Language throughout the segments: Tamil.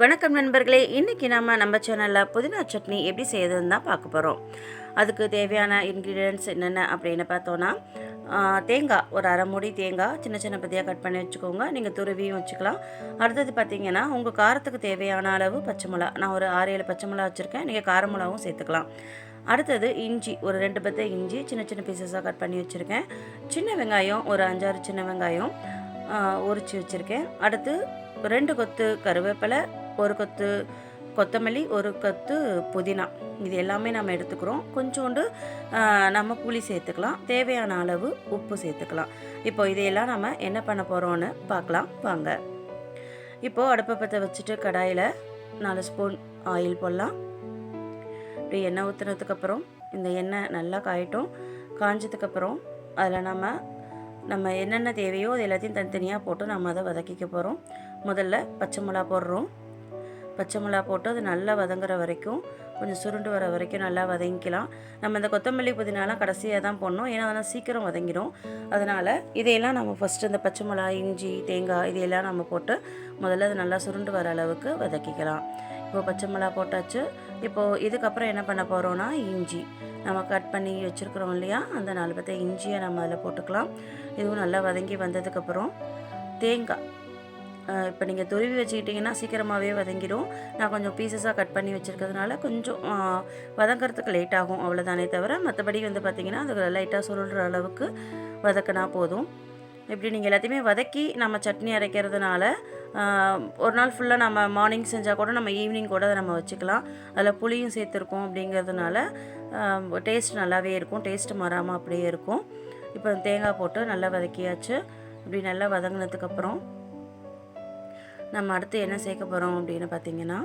வணக்கம் நண்பர்களே இன்றைக்கி நம்ம நம்ம சேனலில் புதினா சட்னி எப்படி செய்யறதுன்னு தான் பார்க்க போகிறோம் அதுக்கு தேவையான இன்க்ரீடியன்ட்ஸ் என்னென்ன அப்படின்னு பார்த்தோன்னா தேங்காய் ஒரு அரை மூடி தேங்காய் சின்ன சின்ன பத்தியாக கட் பண்ணி வச்சுக்கோங்க. நீங்கள் துருவியும் வச்சுக்கலாம். அடுத்தது பார்த்தீங்கன்னா உங்கள் காரத்துக்கு தேவையான அளவு பச்சை மிளகா. நான் ஒரு ஆறு ஏழு பச்சை மிளகா வச்சுருக்கேன். நீங்கள் கார மிளகாவும் சேர்த்துக்கலாம். அடுத்தது இஞ்சி ஒரு ரெண்டு பத்த இஞ்சி சின்ன சின்ன பீசஸாக கட் பண்ணி வச்சுருக்கேன். சின்ன வெங்காயம் ஒரு அஞ்சாறு சின்ன வெங்காயம். உரித்து வச்சுருக்கேன். அடுத்து ரெண்டு கொத்து கருவேப்பிலை ஒரு கொத்து கொத்தமல்லி ஒரு கொத்து புதினா. இது எல்லாமே நம்ம எடுத்துக்கிறோம். கொஞ்சோண்டு நம்ம புளி சேர்த்துக்கலாம். தேவையான அளவு உப்பு சேர்த்துக்கலாம். இப்போ இதையெல்லாம் நம்ம என்ன பண்ண போகிறோன்னு பார்க்கலாம். வாங்க. இப்போது அடுப்பை பற்ற வச்சுட்டு கடாயில் நாலு ஸ்பூன் ஆயில் போடலாம். இப்படி எண்ணெய் ஊற்றுனதுக்கப்புறம் இந்த எண்ணெய் நல்லா காயட்டும். காஞ்சதுக்கப்புறம் அதில் நம்ம நம்ம என்னென்ன தேவையோ அது எல்லாத்தையும் தனித்தனியாக போட்டு நம்ம அதை வதக்கிக்க போகிறோம் முதல்ல பச்சை மிளகா போடுறோம். பச்சை மிளகா போட்டு அது நல்லா வதங்குற வரைக்கும் கொஞ்சம் சுருண்டு வர வரைக்கும் நல்லா வதங்கிக்கலாம். நம்ம இந்த கொத்தமல்லி புதினாலாம் கடைசியாக தான் போடணும். ஏன்னா அதெல்லாம் சீக்கிரம் வதங்கிடும். அதனால் இதையெல்லாம் நம்ம ஃபஸ்ட்டு இந்த பச்சை மிளகா இஞ்சி தேங்காய் இதையெல்லாம் நம்ம போட்டு முதல்ல அது நல்லா சுருண்டு வர அளவுக்கு வதக்கிக்கலாம். இப்போ பச்சை மிளகா போட்டாச்சு. இப்போது இதுக்கப்புறம் என்ன பண்ண போகிறோன்னா இஞ்சி. நம்ம கட் பண்ணி வச்சுருக்குறோம் இல்லையா? அந்த நாலு பத்த இஞ்சியை நம்ம அதில் போட்டுக்கலாம். இதுவும் நல்லா வதங்கி வந்ததுக்கப்புறம் தேங்காய். இப்போ நீங்கள் துருவி வச்சுக்கிட்டிங்கன்னா சீக்கிரமாகவே வதங்கிடும். நான் கொஞ்சம் பீசஸாக கட் பண்ணி வச்சுருக்கிறதுனால கொஞ்சம் வதங்குறதுக்கு லேட் ஆகும் அவ்வளோதானே தவிர மற்றபடி வந்து பார்த்திங்கன்னா அது லைட்டாக சுருள்ற அளவுக்கு வதக்கினா போதும். இப்படி நீங்கள் எல்லாத்தையுமே வதக்கி நம்ம சட்னி அரைக்கிறதுனால ஒரு நாள் ஃபுல்லாக நம்ம மார்னிங் செஞ்சால் கூட நம்ம ஈவினிங் கூட அதை நம்ம வச்சுக்கலாம். அதில் புளியும் சேர்த்துருக்கோம் அப்படிங்கிறதுனால டேஸ்ட் நல்லாவே இருக்கும். டேஸ்ட் மாறாமல் அப்படியே இருக்கும். இப்போ தேங்காய் போட்டு நல்லா வதக்கியாச்சு. இப்படி நல்லா வதங்கினதுக்கப்புறம் நம்ம அடுத்து என்ன சேர்க்க போகிறோம் அப்படின்னு பார்த்தீங்கன்னா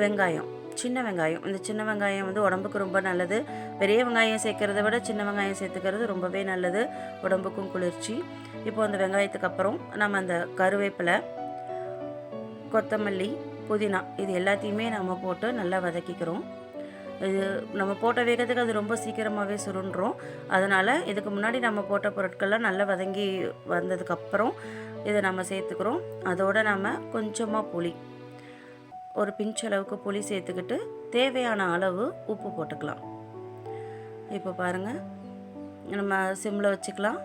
வெங்காயம். சின்ன வெங்காயம். இந்த சின்ன வெங்காயம் வந்து உடம்புக்கு ரொம்ப நல்லது. பெரிய வெங்காயம் சேர்க்கறத விட சின்ன வெங்காயம் சேர்த்துக்கிறது ரொம்பவே நல்லது. உடம்புக்கும் குளிர்ச்சி. இப்போ அந்த வெங்காயத்துக்கு அப்புறம் நம்ம அந்த கருவேப்பிலை கொத்தமல்லி புதினா இது எல்லாத்தையுமே நம்ம போட்டு நல்லா வதக்கிக்கிறோம். இது நம்ம போட்ட வேகத்துக்கு அது ரொம்ப சீக்கிரமாகவே சுருண்டுறோம் அதனால் இதுக்கு முன்னாடி நம்ம போட்ட பொருட்கள்லாம் நல்லா வதங்கி வந்ததுக்கப்புறம் இதை நம்ம சேர்த்துக்கிறோம். அதோடு நம்ம கொஞ்சமாக புளி. ஒரு பிஞ்ச் அளவுக்கு புளி சேர்த்துக்கிட்டு தேவையான அளவு உப்பு போட்டுக்கலாம். இப்போ பாருங்கள் நம்ம சிம்மில் வச்சுக்கலாம்.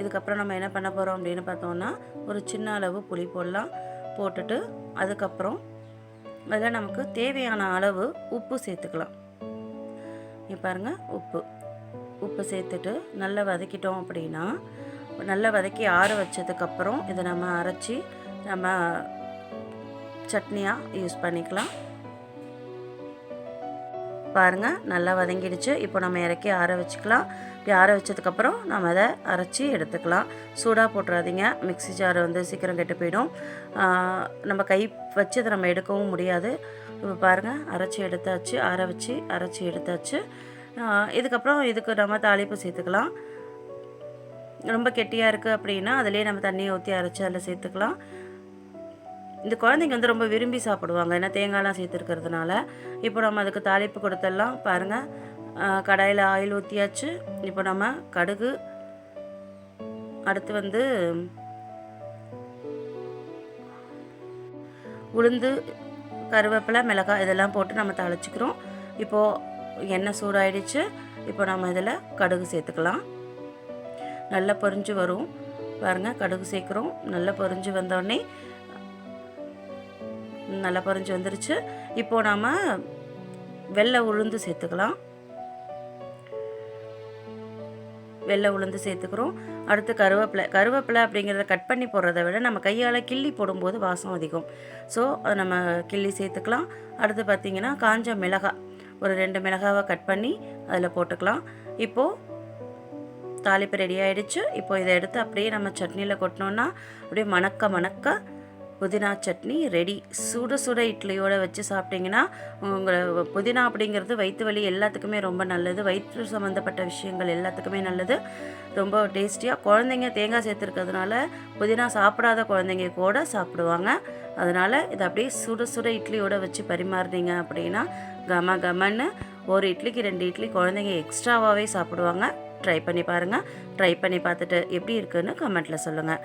இதுக்கப்புறம் நம்ம என்ன பண்ண போகிறோம் அப்படின்னு பார்த்தோம்னா ஒரு சின்ன அளவு புளி போடலாம். போட்டுட்டு அதுக்கப்புறம் அதில் நமக்கு தேவையான அளவு உப்பு சேர்த்துக்கலாம். இப்போ பாருங்கள் உப்பு. உப்பு சேர்த்துட்டு நல்லா வதக்கிட்டோம் அப்படின்னா நல்லா வதக்கி ஆற வச்சதுக்கப்புறம் இதை நம்ம அரைச்சி நம்ம சட்னியாக யூஸ் பண்ணிக்கலாம். பாருங்கள் நல்லா வதங்கிடுச்சு. இப்போ நம்ம இறக்கி ஆற வச்சுக்கலாம். இப்படி ஆற வச்சதுக்கப்புறம் நம்ம அதை அரைச்சி எடுத்துக்கலாம். சூடாக போட்டுறாதீங்க. மிக்ஸி ஜார் வந்து சீக்கிரம் கெட்டு போயிடும். நம்ம கை வச்சு அதை நம்ம எடுக்கவும் முடியாது. இப்போ பாருங்கள் அரைச்சி எடுத்தாச்சு. ஆற வச்சு அரைச்சி எடுத்தாச்சு. இதுக்கப்புறம் இதுக்கு நம்ம தாளிப்பு சேர்த்துக்கலாம். ரொம்ப கெட்டியாக இருக்குது அப்படின்னா அதிலே நம்ம தண்ணியை ஊற்றி அரைச்சி அதில் சேர்த்துக்கலாம். இந்த குழந்தைங்க வந்து ரொம்ப விரும்பி சாப்பிடுவாங்க. ஏன்னா தேங்காய்லாம் சேர்த்துருக்கிறதுனால. இப்போ நம்ம அதுக்கு தாளிப்பு கொடுத்தெல்லாம் பாருங்கள் கடாயில் ஆயில் ஊற்றியாச்சு இப்போ நம்ம கடுகு அடுத்து வந்து உளுந்து கருவேப்பிலை மிளகாய் இதெல்லாம் போட்டு நம்ம தாளிச்சிக்கிறோம். இப்போது எண்ணெய் சூடாயிடுச்சு. இப்போ நம்ம இதில் கடுகு சேர்த்துக்கலாம். நல்லா பொரிஞ்சு வரும். பாருங்கள் கடுகு சேர்க்குறோம். நல்லா பொரிஞ்சு வந்தோடனே நல்லா பொரிஞ்சு வந்துருச்சு. இப்போ நாம் வெள்ளை உளுந்து சேர்த்துக்கலாம். வெள்ளை உளுந்து சேர்த்துக்கிறோம். அடுத்து கருவேப்பிலை. கருவேப்பிலை அப்படிங்கிறத கட் பண்ணி போடுறத விட நம்ம கையால் கிள்ளி போடும்போது வாசம் அதிகம். ஸோ அதை நம்ம கிள்ளி சேர்த்துக்கலாம். அடுத்து பார்த்திங்கன்னா காஞ்ச மிளகாய் ஒரு ரெண்டு மிளகாவை கட் பண்ணி அதில் போட்டுக்கலாம். இப்போது தாளிப்பு ரெடி ஆகிடுச்சு இப்போ இதை எடுத்து அப்படியே நம்ம சட்னியில் கொட்டினோன்னா அப்படியே மணக்க மணக்க புதினா சட்னி ரெடி. சுட சுட இட்லியோடு வச்சு சாப்பிட்டிங்கன்னா உங்களை புதினா அப்படிங்கிறது வயிற்று வலி எல்லாத்துக்குமே ரொம்ப நல்லது. வயிற்று சம்மந்தப்பட்ட விஷயங்கள் எல்லாத்துக்குமே நல்லது. ரொம்ப டேஸ்டியாக குழந்தைங்க தேங்காய் சேர்த்துருக்கிறதுனால புதினா சாப்பிடாத குழந்தைங்க கூட சாப்பிடுவாங்க. அதனால் இதை அப்படியே சுட சுட இட்லியோடு வச்சு பரிமாறுனீங்க அப்படின்னா கம கமன்னு ஒரு இட்லிக்கு ரெண்டு இட்லி குழந்தைங்க எக்ஸ்ட்ராவாகவே சாப்பிடுவாங்க. ட்ரை பண்ணி பாருங்கள் ட்ரை பண்ணி பார்த்துட்டு எப்படி இருக்குன்னு கமெண்ட்டில் சொல்லுங்கள்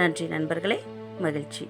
நன்றி நண்பர்களே. மகிழ்ச்சி.